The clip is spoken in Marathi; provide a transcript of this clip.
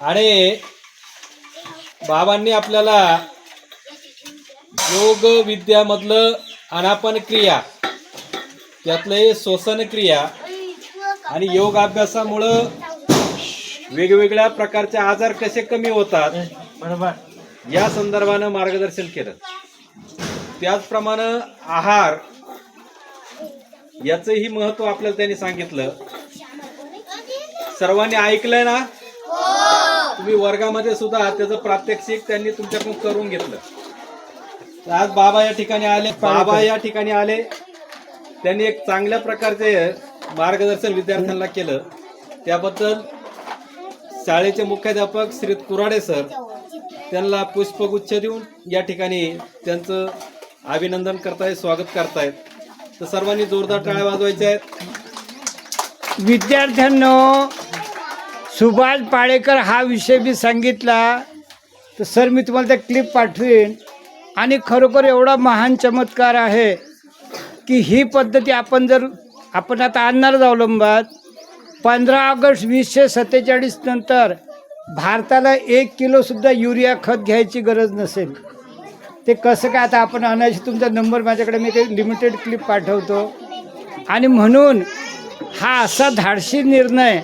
आणि बाबांनी आपल्याला योग विद्यामधलं अनापन क्रिया त्यातले श्वसन क्रिया आणि योग अभ्यासामुळं वेगवेगळ्या प्रकारचे आजार कसे कमी होतात बरोबर. या संदर्भानं मार्गदर्शन केलं. त्याचप्रमाणे आहार याचंही महत्त्व आपल्याला त्यांनी सांगितलं. सर्वांनी ऐकलंय ना? तुम्ही वर्गामध्ये सुद्धा त्याचं प्रात्यक्षिक त्यांनी तुमच्याकडून करून घेतलं. तर आज बाबा या ठिकाणी आले बाबा या ठिकाणी आले. त्यांनी एक चांगल्या प्रकारचे मार्गदर्शन विद्यार्थ्यांना केलं. त्याबद्दल शाळेचे मुख्याध्यापक श्री कुराडे सर त्यांना पुष्पगुच्छ देऊन या ठिकाणी त्यांचं अभिनंदन करतायत स्वागत करतायत. तर सर्वांनी जोरदार टाळ्या वाजवायच्या आहेत. विद्यार्थ्यांनो सुभाष पाळेकर हा विषय मी सांगितला तर सर मी तुम्हाला त्या क्लिप पाठवीन. आणि खरोखर एवढा महान चमत्कार आहे की ही पद्धती आपण जर आपण आता आणणारच अवलंबात पंधरा ऑगस्ट वीसशे सत्तेचाळीस नंतर भारताला एक किलोसुद्धा युरिया खत घ्यायची गरज नसेल. ते कसं काय आता आपण आणायची तुमचा नंबर माझ्याकडे मी ते लिमिटेड क्लिप पाठवतो. आणि म्हणून हा असा धाडशी निर्णय